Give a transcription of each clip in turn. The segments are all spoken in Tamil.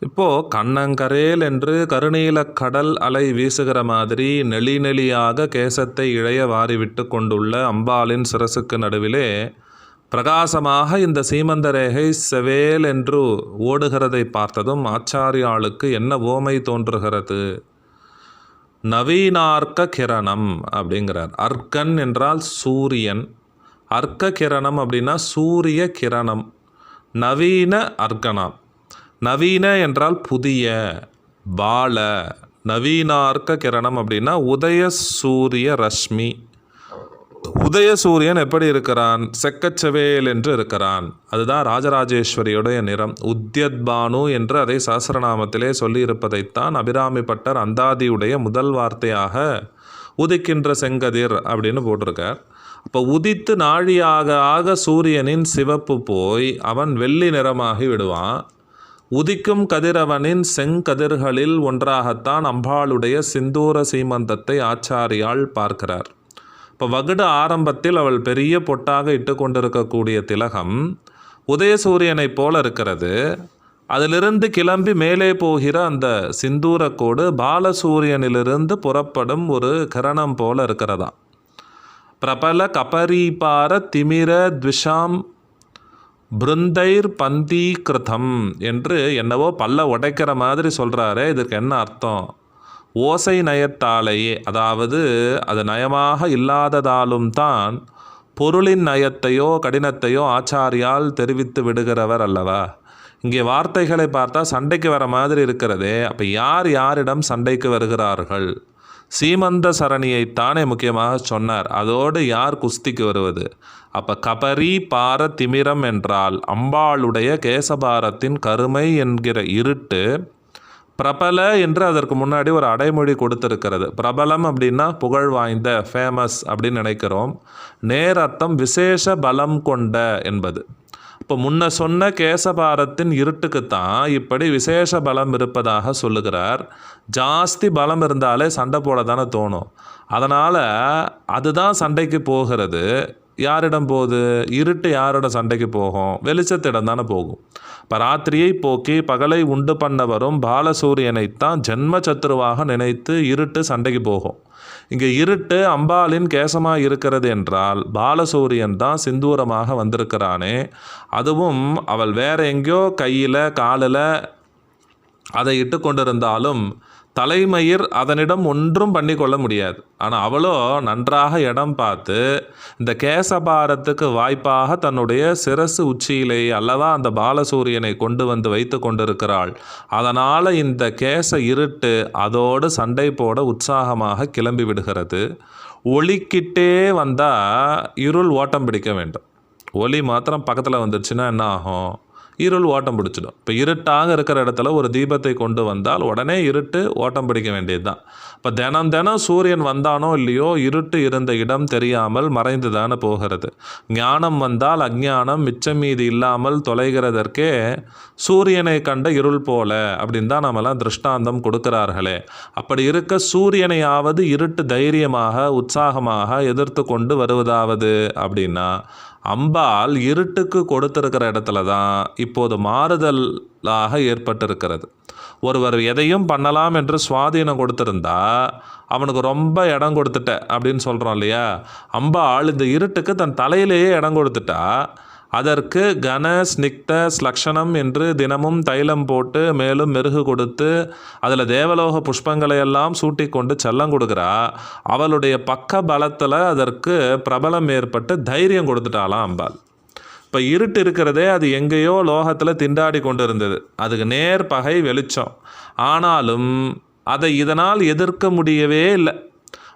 இப்போது கண்ணங்கரேல் என்று கருநீலக் கடல் அலை வீசுகிற மாதிரி நெளி நெளியாக கேசத்தை இழைய வாரிவிட்டு கொண்டுள்ள அம்பாளின் சிரசுக்கு நடுவிலே பிரகாசமாக இந்த சீமந்த ரேகை செவேல் என்று ஓடுகிறதை பார்த்ததும் ஆச்சாரியாளுக்கு என்ன ஓமை தோன்றுகிறது? நவீனார்க்க கிரணம் அப்படிங்கிறார். அர்க்கன் என்றால் சூரியன். அர்க்க கிரணம் அப்படின்னா சூரிய கிரணம். நவீன அர்க்கணம் நவீன என்றால் புதிய பால நவீனார்க்க கிரணம் அப்படின்னா உதய சூரிய ரஷ்மி. உதய சூரியன் எப்படி இருக்கிறான்? செக்கச்சவேல் என்று இருக்கிறான். அதுதான் ராஜராஜேஸ்வரியுடைய நிறம். உத்யத்பானு என்று அதை சஹசிரநாமத்திலே சொல்லியிருப்பதைத்தான் அபிராமி பட்டர் அந்தாதியுடைய முதல் வார்த்தையாக உதிக்கின்ற செங்கதிர் அப்படின்னு போட்டிருக்கார். அப்போ உதித்து நாழியாக ஆக சூரியனின் சிவப்பு போய் அவன் வெள்ளி நிறமாகி விடுவான். உதிக்கும் கதிரவனின் செங்கதிர்களில் ஒன்றாகத்தான் அம்பாளுடைய சிந்தூர சீமந்தத்தை ஆச்சாரியால் பார்க்கிறார். இப்போ வகுடு ஆரம்பத்தில் அவள் பெரிய பொட்டாக இட்டு கொண்டிருக்கக்கூடிய திலகம் உதயசூரியனைப் போல இருக்கிறது. அதிலிருந்து கிளம்பி மேலே போகிற அந்த சிந்தூரக்கோடு பாலசூரியனிலிருந்து புறப்படும் ஒரு கிரணம் போல இருக்கிறதா பிரபல கபரீபார திமிர த்விஷாம் பிருந்தைர் பந்தீகிருதம் என்று என்னவோ பல்ல உடைக்கிற மாதிரி சொல்கிறாரு இதற்கு என்ன அர்த்தம்? ஓசை நயத்தாலேயே அதாவது அது நயமாக இல்லாததாலும் தான் பொருளின் நயத்தையோ கடினத்தையோ ஆச்சாரியால் தெரிவித்து விடுகிறவர் அல்லவா? இங்கே வார்த்தைகளை பார்த்தா சண்டைக்கு வர மாதிரி இருக்கிறதே அப்போ யார் யாரிடம் சண்டைக்கு வருகிறார்கள்? சீமந்த சரணியைத்தானே முக்கியமாக சொன்னார். அதோடு யார் குஸ்திக்கு வருவது? அப்போ கபரி பார திமிரம் என்றால் அம்பாளுடைய கேசபாரத்தின் கருமை என்கிற இருட்டு பிரபல என்று அதற்கு முன்னாடி ஒரு அடைமொழி கொடுத்திருக்கிறது. பிரபலம் அப்படின்னா புகழ் வாய்ந்த ஃபேமஸ் அப்படின்னு நினைக்கிறோம். நேரர்த்தம் விசேஷ பலம் கொண்ட என்பது. இப்போ முன்ன சொன்ன கேசபாரத்தின் இருட்டுக்குத்தான் இப்படி விசேஷ பலம் இருப்பதாக சொல்லுகிறார். ஜாஸ்தி பலம் இருந்தாலே சண்டை போட தானே தோணும். அதனால் அதுதான் சண்டைக்கு போகிறது. யாரிடம் போகுது? இருட்டு யாரிடம் சண்டைக்கு போகும்? வெளிச்சத்திடம் தானே போகும். இப்போ ராத்திரியை போக்கி பகலை உண்டு பண்ண வரும் பாலசூரியனைத்தான் ஜென்ம சத்துருவாக நினைத்து இருட்டு சண்டைக்கு போகும். இங்கே இருட்டு அம்பாளின் கேசமாக இருக்கிறது என்றால் பாலசூரியன் தான் சிந்தூரமாக வந்திருக்கிறானே. அதுவும் அவள் வேற எங்கேயோ கையில் காலில் அதை இட்டு கொண்டிருந்தாலும் தலைமயிர் அதனிடம் ஒன்றும் பண்ணி கொள்ள முடியாது. ஆனால் அவளோ நன்றாக இடம் பார்த்து இந்த கேசபாரத்துக்கு வாய்ப்பாக தன்னுடைய சிரசு உச்சியிலே அல்லவா அந்த பாலசூரியனை கொண்டு வந்து வைத்து கொண்டிருக்கிறாள். அதனால் இந்த கேச இருட்டு அதோடு சண்டை போட உற்சாகமாக கிளம்பி விடுகிறது. ஒளிக்கிட்டே வந்தால் இருள் ஓட்டம் பிடிக்க வேண்டும். ஒளி மாத்திரம் பக்கத்தில் வந்துருச்சுன்னா என்ன ஆகும்? இருள் ஓட்டம் பிடிச்சிடும். இப்போ இருட்டாக இருக்கிற இடத்துல ஒரு தீபத்தை கொண்டு வந்தால் உடனே இருட்டு ஓட்டம் பிடிக்க வேண்டியது தான் இப்போ தினம் தினம் சூரியன் வந்தானோ இல்லையோ இருட்டு இருந்த இடம் தெரியாமல் மறைந்து தானே போகிறது. ஞானம் வந்தால் அஞ்ஞானம் மிச்சம் மீதி இல்லாமல் தொலைகிறதற்கே சூரியனை கண்ட இருள் போல அப்படின்னு தான் நம்மலாம் திருஷ்டாந்தம் கொடுக்கிறார்களே. அப்படி இருக்க சூரியனையாவது இருட்டு தைரியமாக உற்சாகமாக எதிர்த்து கொண்டு வருவதாவது அப்படின்னா அம்பாள் இருட்டுக்கு கொடுத்திருக்கிற இடத்துல தான் இப்போது மாறுதலாக ஏற்பட்டிருக்கிறது. ஒருவர் எதையும் பண்ணலாம் என்று சுவாதீனம் கொடுத்திருந்தா அவனுக்கு ரொம்ப இடம் கொடுத்துட்ட அப்படின்னு சொல்கிறோம் இல்லையா? அம்பாள் இந்த இருட்டுக்கு தன் தலையிலேயே இடம் கொடுத்துட்டா அதற்கு கன ஸ்னிக்த ஸ்லக்ஷணம் என்று தினமும் தைலம் போட்டு மேலும் மெருகு கொடுத்து அதில் தேவலோக புஷ்பங்களை எல்லாம் சூட்டி கொண்டு செல்லம் கொடுக்குறா. அவளுடைய பக்க பலத்தில் அதற்கு பிரபலம் ஏற்பட்டு தைரியம் கொடுத்துட்டாளாம் அம்பாள் இப்போ இருட்டு இருக்கிறதே அது எங்கேயோ லோகத்தில் திண்டாடி கொண்டு இருந்தது அதுக்கு நேர் பகை வெளிச்சம். ஆனாலும் அதை இதனால் எதிர்க்க முடியவே இல்லை.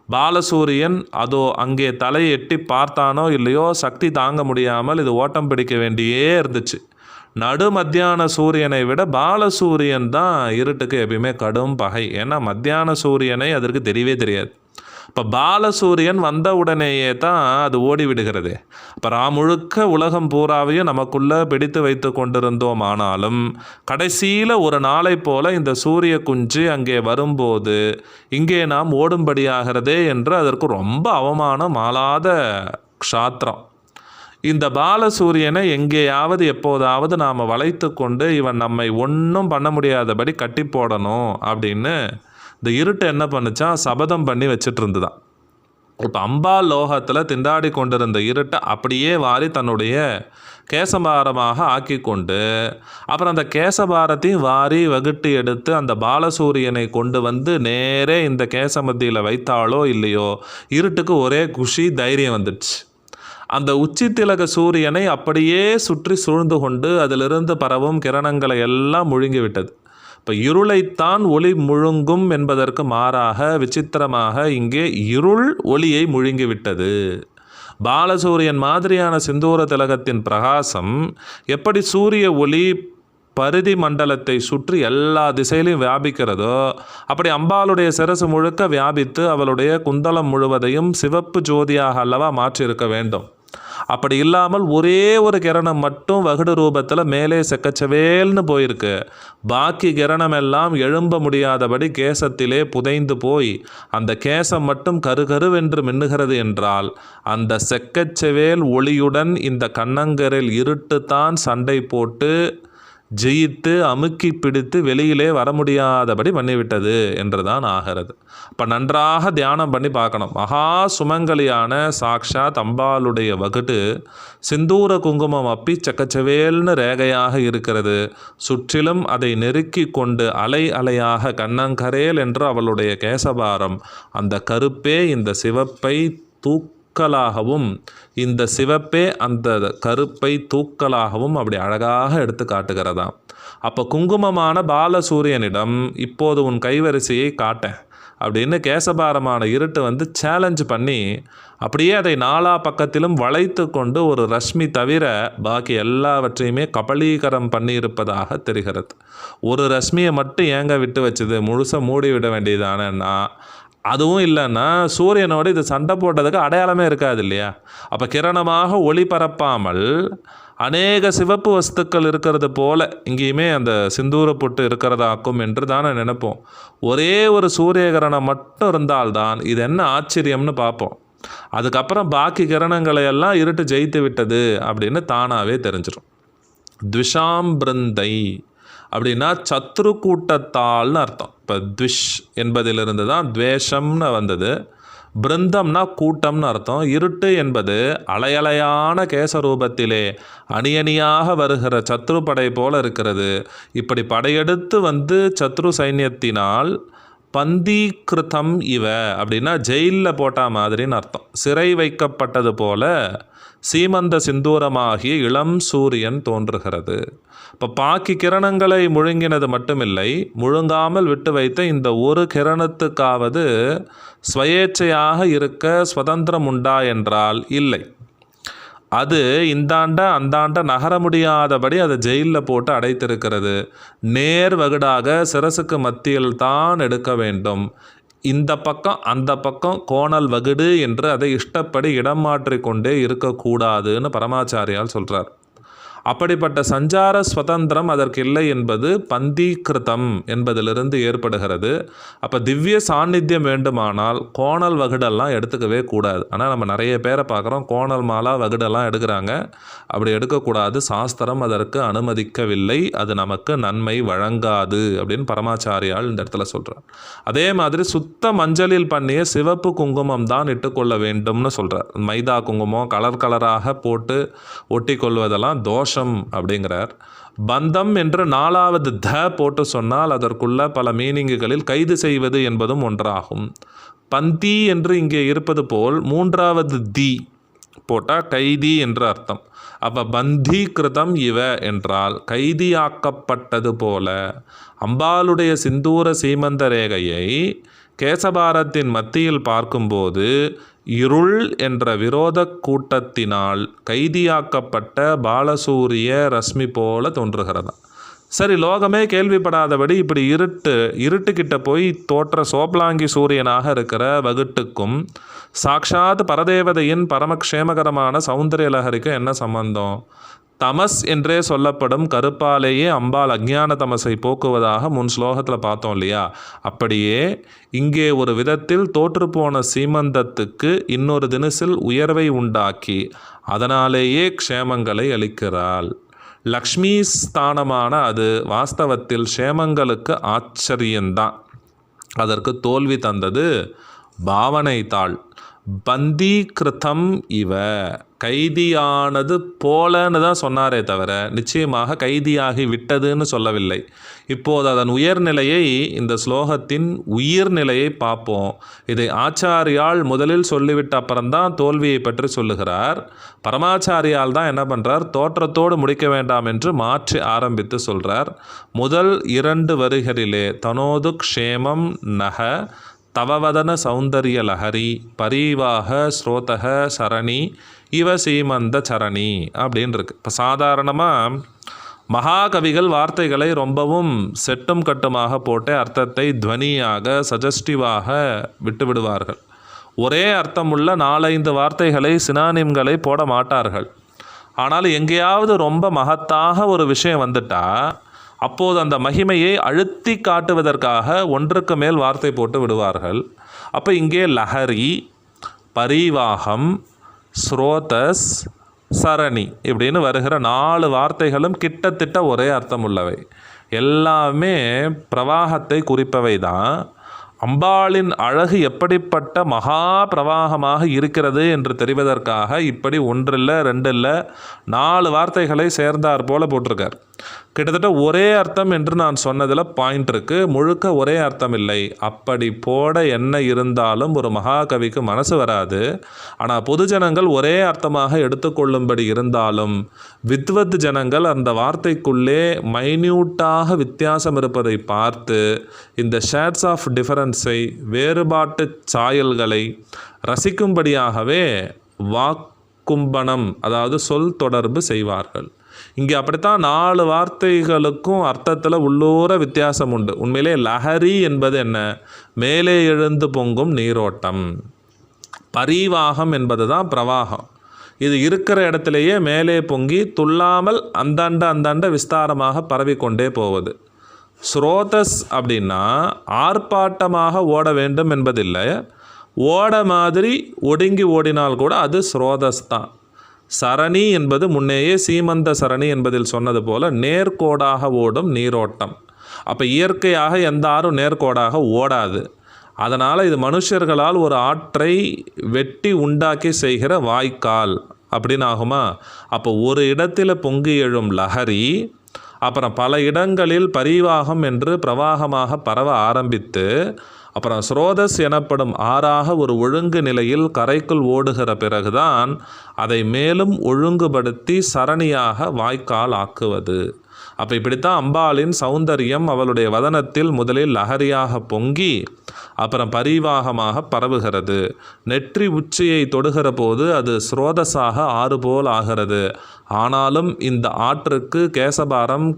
பாலசூரியன் அதோ அங்கே தலையை எட்டி பார்த்தானோ இல்லையோ சக்தி தாங்க முடியாமல் இது ஓட்டம் பிடிக்க வேண்டியே இருந்துச்சு. நடு மத்தியான சூரியனை விட பாலசூரியன் தான் இருட்டுக்கு எப்பயுமே கடும் பகை. ஏன்னா மத்தியான சூரியனை அதற்கு தெரியவே தெரியாது. இப்போ பாலசூரியன் வந்த உடனேயே தான் அது ஓடி விடுகிறது இப்போ ராமுழுக்க உலகம் பூராவையும் நமக்குள்ளே பிடித்து வைத்து கொண்டிருந்தோம் ஆனாலும் கடைசியில் ஒரு நாளை போல இந்த சூரிய குஞ்சு அங்கே வரும்போது இங்கே நாம் ஓடும்படியாகிறதே என்று அதற்கு ரொம்ப அவமானம் ஆளாத க்ஷாத்திரம். இந்த பாலசூரியனை எங்கேயாவது எப்போதாவது நாம் வளைத்து கொண்டு இவன் நம்மை ஒன்றும் பண்ண முடியாதபடி கட்டி போடணும் அப்படின்னு இந்த இருட்டை என்ன பண்ணுச்சான் சபதம் பண்ணி வச்சுட்டு இருந்துதான் இப்போ அம்பாள் லோகத்தில் திண்டாடி கொண்டிருந்த இருட்டை அப்படியே வாரி தன்னுடைய கேசபாரமாக ஆக்கி கொண்டு அப்புறம் அந்த கேசபாரத்தையும் வாரி வகுட்டு எடுத்து அந்த பாலசூரியனை கொண்டு வந்து நேரே இந்த கேசமத்தியில் வைத்தாலோ இல்லையோ இருட்டுக்கு ஒரே குஷி தைரியம் வந்துடுச்சு. அந்த உச்சி திலக சூரியனை அப்படியே சுற்றி சூழ்ந்து கொண்டு அதிலிருந்து பரவும் கிரணங்களை எல்லாம் முழுங்கி விட்டது. இப்போ இருளைத்தான் ஒளி முழுங்கும் என்பதற்கு மாறாக விசித்திரமாக இங்கே இருள் ஒளியை முழுங்கிவிட்டது. பாலசூரியன் மாதிரியான சிந்தூர திலகத்தின் பிரகாசம் எப்படி சூரிய ஒளி பரிதி மண்டலத்தை சுற்றி எல்லா திசையிலையும் வியாபிக்கிறதோ அப்படி அம்பாளுடைய சிரசு முழுக்க வியாபித்து அவளுடைய குந்தலம் முழுவதையும் சிவப்பு ஜோதியாக அல்லவா மாற்றியிருக்க வேண்டும். அப்படி இல்லாமல் ஒரே ஒரு கிரணம் மட்டும் வகுடு ரூபத்தில் மேலே செக்கச்சவேல்னு போயிருக்கு. பாக்கி கிரணம் எல்லாம் எழும்ப முடியாதபடி கேசத்திலே புதைந்து போய் அந்த கேசம் மட்டும் கருகருவென்று மின்னுகிறது என்றால் அந்த செக்கச்சவேல் ஒளியுடன் இந்த கண்ணங்கரில் இருட்டுத்தான் சண்டை போட்டு ஜெயித்து அமுக்கி பிடித்து வெளியிலே வர முடியாதபடி பண்ணிவிட்டது என்றுதான் ஆகிறது. அப்போ நன்றாக தியானம் பண்ணி பார்க்கணும். மகா சுமங்கலியான சாக்ஷா தம்பாளுடைய வகுட்டு சிந்தூர குங்குமம் அப்பி சக்கச்சவேல்னு ரேகையாக இருக்கிறது. சுற்றிலும் அதை நெருக்கி கொண்டு அலை அலையாக கண்ணங்கரேல் என்று அவளுடைய கேசபாரம். அந்த கருப்பே இந்த சிவப்பை தூக் தூக்கலாகவும் இந்த சிவப்பே அந்த கருப்பை தூக்கலாகவும் அப்படி அழகாக எடுத்து காட்டுகிறதாம். அப்போ குங்குமமான பாலசூரியனிடம் இப்போது உன் கைவரிசையை காட்டேன் அப்படின்னு கேசபாரமான இருட்டு வந்து சேலஞ்ச் பண்ணி அப்படியே அதை நாலா பக்கத்திலும் வளைத்து கொண்டு ஒரு ரஷ்மி தவிர பாக்கி எல்லாவற்றையுமே கபலீகரம் பண்ணியிருப்பதாக தெரிகிறது. ஒரு ரஷ்மியை மட்டும் ஏங்க விட்டு வச்சது முழுசாக மூடி விட அதுவும் இல்லைன்னா சூரியனோடு இது சண்டை போட்டதுக்கு அடையாளமே இருக்காது இல்லையா? அப்போ கிரணமாக ஒளி பரப்பாமல் அநேக சிவப்பு வஸ்துக்கள் இருக்கிறது போல இங்கேயுமே அந்த சிந்தூர பொட்டு இருக்கிறதாக்கும் என்று தான் நினைப்போம். ஒரே ஒரு சூரிய கிரணம் மட்டும் இருந்தால்தான் இது என்ன ஆச்சரியம்னு பார்ப்போம். அதுக்கப்புறம் பாக்கி கிரணங்களை எல்லாம் இருட்டு ஜெயித்து விட்டது அப்படின்னு தானாகவே தெரிஞ்சிடும் த்விஷாம்பிருந்தை அப்படின்னா சத்ரு கூட்டத்தால்னு அர்த்தம். இப்போ த்விஷ் என்பதிலிருந்து தான் துவேஷம்னு வந்தது. பிருந்தம்னா கூட்டம்னு அர்த்தம். இருட்டு என்பது அலையலையான கேசரூபத்திலே அணியணியாக வருகிற சத்ரு படை போல இருக்கிறது. இப்படி படையெடுத்து வந்து சத்ரு சைன்யத்தினால் பந்தீகிருத்தம் இவ அப்படின்னா ஜெயிலில் போட்டா மாதிரின்னு அர்த்தம். சிறை வைக்கப்பட்டது போல சீமந்த சிந்தூரமாகிய இளம் சூரியன் தோன்றுகிறது. இப்போ பாக்கி கிரணங்களை முழுங்கினது மட்டுமில்லை முழுங்காமல் விட்டு வைத்த இந்த ஒரு கிரணத்துக்காவது ஸ்வயேச்சையாக இருக்க சுதந்திரம் உண்டா என்றால் இல்லை. அது இந்தாண்ட அந்தாண்ட நகர முடியாதபடி அதை ஜெயிலில் போட்டு அடைத்திருக்கிறது. நேர் வகுடாக சிரசுக்கு மத்தியில் தான் எடுக்க வேண்டும். இந்த பக்கம் அந்த பக்கம் கோணல் வகுடு என்று அதை இஷ்டப்படி இடம் மாற்றிக்கொண்டே இருக்கக்கூடாதுன்னு பரமாச்சாரியால் சொல்கிறார் அப்படிப்பட்ட சஞ்சார சுதந்திரம் அதற்கு இல்லை என்பது பந்தீகிருதம் என்பதிலிருந்து ஏற்படுகிறது. அப்போ திவ்ய சாநித்தியம் வேண்டுமானால் கோணல் வகுடெல்லாம் எடுத்துக்கவே கூடாது. ஆனால் நம்ம நிறைய பேரை பார்க்குறோம் கோணல் மாலா வகுடெல்லாம் எடுக்கிறாங்க. அப்படி எடுக்கக்கூடாது. சாஸ்திரம் அதற்கு அனுமதிக்கவில்லை. அது நமக்கு நன்மை வழங்காது அப்படின்னு பரமாச்சாரியால் இந்த இடத்துல சொல்கிறார் அதே மாதிரி சுத்த மஞ்சளில் பண்ணிய சிவப்பு குங்குமம் தான் இட்டுக்கொள்ள வேண்டும்னு சொல்கிறார் மைதா குங்குமம் கலர் கலராக போட்டு ஒட்டி கொள்வதெல்லாம் தோஷம். அப்படிங்கிறார். பந்தம் என்று நாலாவது த போட்டு சொன்னால் அதற்குள்ள பல மீனிங்குகளில் கைது செய்வது என்பதும் ஒன்றாகும். பந்தி என்று இங்கே இருப்பது போல் மூன்றாவது தி போட்டால் கைதி என்று அர்த்தம். அப்போ பந்தீகிருதம் இவ என்றால் கைதியாக்கப்பட்டது போல. அம்பாளுடைய சிந்தூர சீமந்த ரேகையை கேசபாரத்தின் மத்தியில் பார்க்கும்போது இருள் என்ற விரோத கூட்டத்தினால் கைதியாக்கப்பட்ட பாலசூரிய ரஷ்மி போல தோன்றுகிறதா சரி லோகமே கேள்விப்படாதபடி இப்படி இருட்டு இருட்டுக்கிட்ட போய் தோற்ற சோப்லாங்கி சூரியனாக இருக்கிற வகுட்டுக்கும் சாக்ஷாத் பரதேவதையின் பரமக்ஷேமகரமான சௌந்தரிய லகரிக்கும் என்ன சம்பந்தம்? தமஸ் என்றே சொல்லப்படும் கருப்பாலேயே அம்பாள் அஞ்ஞான தமசை போக்குவதாக முன் ஸ்லோகத்தில் பார்த்தோம் இல்லையா? அப்படியே இங்கே ஒரு விதத்தில் தோற்றுப்போன சீமந்தத்துக்கு இன்னொரு தினசில் உயர்வை உண்டாக்கி அதனாலேயே க்ஷேமங்களை அளிக்கிறாள். லக்ஷ்மி ஸ்தானமான அது வாஸ்தவத்தில் க்ஷேமங்களுக்கு ஆச்சரியந்தான். அதற்கு தோல்வி தந்தது பாவனை தாள் பந்தீகிருத்தம் இவ. கைதியானது போலன்னு தான் சொன்னாரே தவிர நிச்சயமாக கைதியாகி விட்டதுன்னு சொல்லவில்லை. இப்போது அதன் உயர்நிலையை இந்த ஸ்லோகத்தின் உயிர்நிலையை பார்ப்போம். இதை ஆச்சாரியால் முதலில் சொல்லிவிட்ட அப்புறம்தான் தோல்வியை பற்றி சொல்லுகிறார். பரமாச்சாரியால் தான் என்ன பண்ணுறார் தோற்றத்தோடு முடிக்க வேண்டாம் என்று மாற்றி ஆரம்பித்து சொல்கிறார் முதல் இரண்டு வரிகளிலே தனோது க்ஷேமம் நக தவவதன சௌந்தரிய லஹரி பரிவாக ஸ்ரோதக சரணி இவ சீமந்த சரணி அப்படின்னு இருக்கு இப்போ சாதாரணமாக மகாகவிகள் வார்த்தைகளை ரொம்பவும் செட்டும் கட்டுமாக போட்டு அர்த்தத்தை துவனியாக சஜஸ்டிவாக விட்டு விடுவார்கள். ஒரே அர்த்தமுள்ள நாலைந்து வார்த்தைகளை சினானிம்களை போட மாட்டார்கள். ஆனால் எங்கேயாவது ரொம்ப மகத்தாக ஒரு விஷயம் வந்துட்டால் அப்போது அந்த மகிமையை அழுத்தி காட்டுவதற்காக ஒன்றுக்கு மேல் வார்த்தை போட்டு விடுவார்கள். அப்போ இங்கே லஹரி பரிவாகம் ஸ்ரோதஸ் சரணி இப்படின்னு வருகிற நாலு வார்த்தைகளும் கிட்டத்தட்ட ஒரே அர்த்தம் உள்ளவை எல்லாமே பிரவாகத்தை குறிப்பவை தான் அம்பாளின் அழகு எப்படிப்பட்ட மகா பிரவாகமாக இருக்கிறது என்று தெரிவதற்காக இப்படி ஒன்றில்ல ரெண்டு இல்லை நாலு வார்த்தைகளை சேர்ந்தார் போல போட்டிருக்கார். கிட்டத்தட்ட ஒரே அர்த்தம் என்று நான் சொன்னதில் பாயிண்ட் இருக்குது முழுக்க ஒரே அர்த்தம் இல்லை. அப்படி போட என்ன இருந்தாலும் ஒரு மகாகவிக்கு மனசு வராது. ஆனால் பொதுஜனங்கள் ஒரே அர்த்தமாக எடுத்துக்கொள்ளும்படி இருந்தாலும் வித்வத் ஜனங்கள் அந்த வார்த்தைக்குள்ளே மைன்யூட்டாக வித்தியாசம் இருப்பதை பார்த்து இந்த ஷேட்ஸ் ஆஃப் டிஃபரன்ஸை வேறுபாட்டு சாயல்களை ரசிக்கும்படியாகவே வாக்கும்பனம் அதாவது சொல் தொடர்பு செய்வார்கள். இங்கே அப்படித்தான் நாலு வார்த்தைகளுக்கும் அர்த்தத்தில் உள்ளூர வித்தியாசம் உண்டு. உண்மையிலே லஹரி என்பது என்ன? மேலே எழுந்து பொங்கும் நீரோட்டம். பரிவாகம் என்பது தான் பிரவாகம். இது இருக்கிற இடத்திலேயே மேலே பொங்கி துள்ளாமல் அந்தாண்ட அந்தாண்ட விஸ்தாரமாக பரவிக்கொண்டே போவது. ஸ்ரோதஸ் அப்படின்னா ஆர்ப்பாட்டமாக ஓட வேண்டும் என்பதில்லை. ஓட மாதிரி ஒடுங்கி ஓடினால் கூட அது ஸ்ரோதஸ் தான். சரணி என்பது முன்னேயே சீமந்த சரணி என்பதில் சொன்னது போல நேர்கோடாக ஓடும் நீரோட்டம். அப்போ இயற்கையாக எந்த ஆறும் நேர்கோடாக ஓடாது. அதனால் இது மனுஷர்களால் ஒரு ஆற்றை வெட்டி உண்டாக்கி செய்கிற வாய்க்கால். அப்படின்னு ஆகுமா? அப்போ ஒரு இடத்தில் பொங்கி எழும் லஹரி அப்புறம் பல இடங்களில் பரிவாகம் என்று பிரவாகமாக பரவ ஆரம்பித்து அப்புறம் ஸ்ரோதஸ் எனப்படும் ஆறாக ஒரு ஒழுங்கு நிலையில் கரைக்குள் ஓடுகிற பிறகுதான் அதை மேலும் ஒழுங்குபடுத்தி சரணியாக வாய்க்கால் ஆக்குவது. அப்போ இப்படித்தான் அம்பாளின் சௌந்தரியம் அவளுடைய வதனத்தில் முதலில் லஹரியாக பொங்கி அப்புறம் பரிவாகமாக பரவுகிறது. நெற்றி உச்சியை தொடுகிற போது அது ஸ்ரோதஸாக ஆறு போல் ஆகிறது. ஆனாலும் இந்த ஆற்றுக்கு கேசபாரம்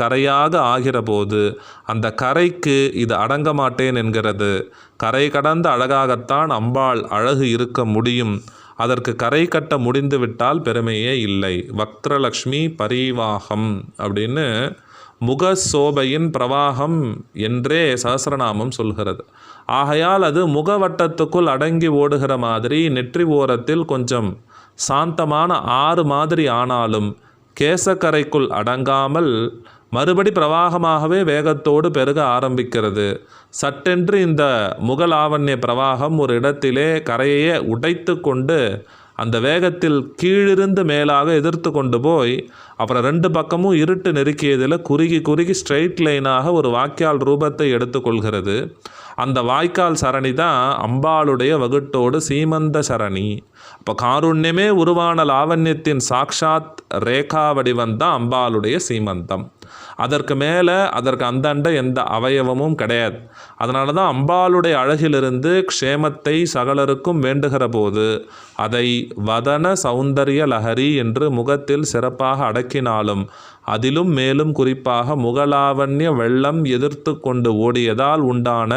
கரையாக ஆகிறபோது அந்த கரைக்கு இது அடங்க மாட்டேன் என்கிறது. கரை கடந்த அழகாகத்தான் அம்பாள் அழகு இருக்க முடியும். அதற்கு கரை கட்ட முடிந்துவிட்டால் பெருமையே இல்லை. வக்ரலக்ஷ்மி பரிவாகம் அப்படின்னு முக சோபையின் பிரவாகம் என்றே சகசிரநாமம் சொல்கிறது. ஆகையால் அது முகவட்டத்துக்குள் அடங்கி ஓடுகிற மாதிரி நெற்றி ஓரத்தில் கொஞ்சம் சாந்தமான ஆறு மாதிரி ஆனாலும் கேசக்கரைக்குள் அடங்காமல் மறுபடி பிரவாகமாகவே வேகத்தோடு பெருக ஆரம்பிக்கிறது. சட்டென்று இந்த முகலாவண்ய பிரவாகம் ஒரு இடத்திலே கரையையே உடைத்து கொண்டு அந்த வேகத்தில் கீழிருந்து மேலாக எதிர்த்து கொண்டு போய் அப்புறம் ரெண்டு பக்கமும் இருட்டு நெருக்கியதில் குறுகி குறுகி ஸ்ட்ரெயிட் லைனாக ஒரு வாய்க்கால் ரூபத்தை எடுத்துக்கொள்கிறது அந்த வாய்க்கால் சரணி தான் அம்பாளுடைய வகுட்டோடு சீமந்த சரணி. அப்போ காருண்யமே உருவான லாவண்யத்தின் சாக்ஷாத் ரேகா வடிவம் தான் அம்பாளுடைய சீமந்தம். அதற்கு மேலே அதற்கு அந்தாண்ட எந்த அவயவமும் கிடையாது. அதனால தான் அம்பாளுடைய அழகிலிருந்து க்ஷேமத்தை சகலருக்கும் வேண்டுகிற போது அதை வதன சௌந்தரிய லஹரி என்று முகத்தில் சிறப்பாக அடக்கினாலும் அதிலும் மேலும் குறிப்பாக முகலாவண்ய வெள்ளம் எதிர்த்து கொண்டு ஓடியதால் உண்டான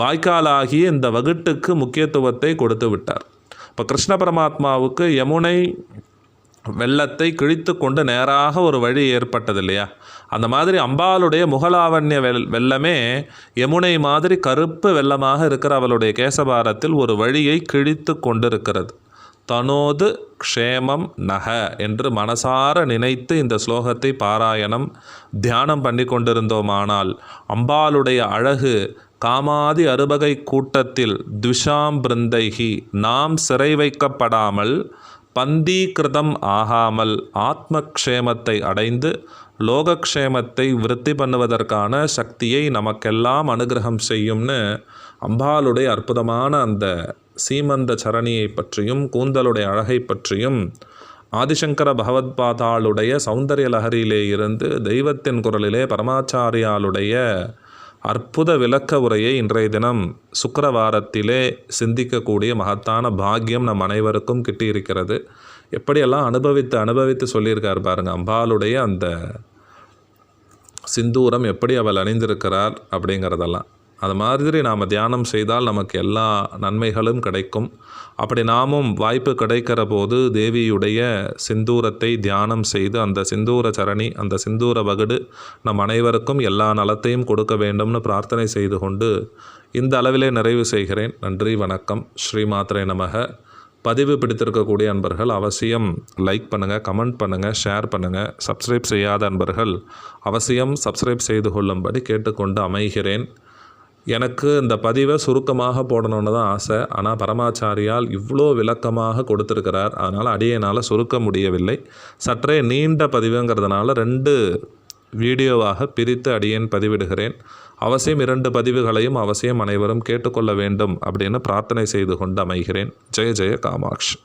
வாய்க்காலாகிய இந்த வகுட்டுக்கு முக்கியத்துவத்தை கொடுத்து விட்டார். இப்போ கிருஷ்ண பரமாத்மாவுக்கு யமுனை வெள்ளத்தை கிழித்து கொண்டு நேராக ஒரு வழி ஏற்பட்டது இல்லையா அந்த மாதிரி அம்பாளுடைய முகலாவண்ய வெல் வெள்ளமே யமுனை மாதிரி கருப்பு வெள்ளமாக இருக்கிற அவளுடைய கேசபாரத்தில் ஒரு வழியை கிழித்து கொண்டிருக்கிறது. தனோது க்ஷேமம் நக என்று மனசார நினைத்து இந்த ஸ்லோகத்தை பாராயணம் தியானம் பண்ணி கொண்டிருந்தோமானால் அம்பாளுடைய அழகு காமாதி அறுபகை கூட்டத்தில் துஷாம் பிருந்தைகி நாம் சிறை வைக்கப்படாமல் பந்தீகிருதம் ஆகாமல் ஆத்மக்ஷேமத்தை அடைந்து லோகக்ஷேமத்தை விருத்தி பண்ணுவதற்கான சக்தியை நமக்கெல்லாம் அனுகிரகம் செய்யும்னு அம்பாளுடைய அற்புதமான அந்த சீமந்த சரணியை பற்றியும் கூந்தலுடைய அழகை பற்றியும் ஆதிசங்கர பகவத்பாதாளுடைய சௌந்தரிய லகரியிலே இருந்து தெய்வத்தின் குரலிலே பரமாச்சாரியாளுடைய அற்புத விளக்க உரையை இன்றைய தினம் சுக்கரவாரத்திலே சிந்திக்கக்கூடிய மகத்தான பாக்கியம் நம் அனைவருக்கும் கிட்டியிருக்கிறது. எப்படியெல்லாம் அனுபவித்து அனுபவித்து சொல்லியிருக்கார் பாருங்கள் அம்பாளுடைய அந்த சிந்தூரம் எப்படி அவள் அணிந்திருக்கிறார் அப்படிங்கிறதெல்லாம். அது மாதிரி நாம் தியானம் செய்தால் நமக்கு எல்லா நன்மைகளும் கிடைக்கும். அப்படி நாமும் வாய்ப்பு கிடைக்கிற போது தேவியுடைய சிந்தூரத்தை தியானம் செய்து அந்த சிந்தூர சரணி அந்த சிந்தூர வகுடு நம் அனைவருக்கும் எல்லா நலத்தையும் கொடுக்க வேண்டும்னு பிரார்த்தனை செய்து கொண்டு இந்த அளவிலே நிறைவு செய்கிறேன். நன்றி வணக்கம். ஸ்ரீமாத்திரை நமக. பதிவு பிடித்திருக்கக்கூடிய அன்பர்கள் அவசியம் லைக் பண்ணுங்கள் கமெண்ட் பண்ணுங்கள் ஷேர் பண்ணுங்கள் சப்ஸ்கிரைப் செய்யாத அன்பர்கள் அவசியம் சப்ஸ்கிரைப் செய்து கொள்ளும்படி கேட்டுக்கொண்டு அமைகிறேன். எனக்கு இந்த பதிவை சுருக்கமாக போடணுன்னு தான் ஆசை. ஆனால் பரமாச்சாரியால் இவ்வளோ விளக்கமாக கொடுத்துருக்கிறார். அதனால் அடியனால் சுருக்க முடியவில்லை. சற்றே நீண்ட பதிவுங்கிறதுனால ரெண்டு வீடியோவாக பிரித்து அடியேன் பதிவிடுகிறேன். அவசியம் இரண்டு பதிவுகளையும் அவசியம் அனைவரும் கேட்டுக்கொள்ள வேண்டும் அப்படின்னு பிரார்த்தனை செய்து கொண்டு அமைகிறேன். ஜெய ஜெய காமாட்சி.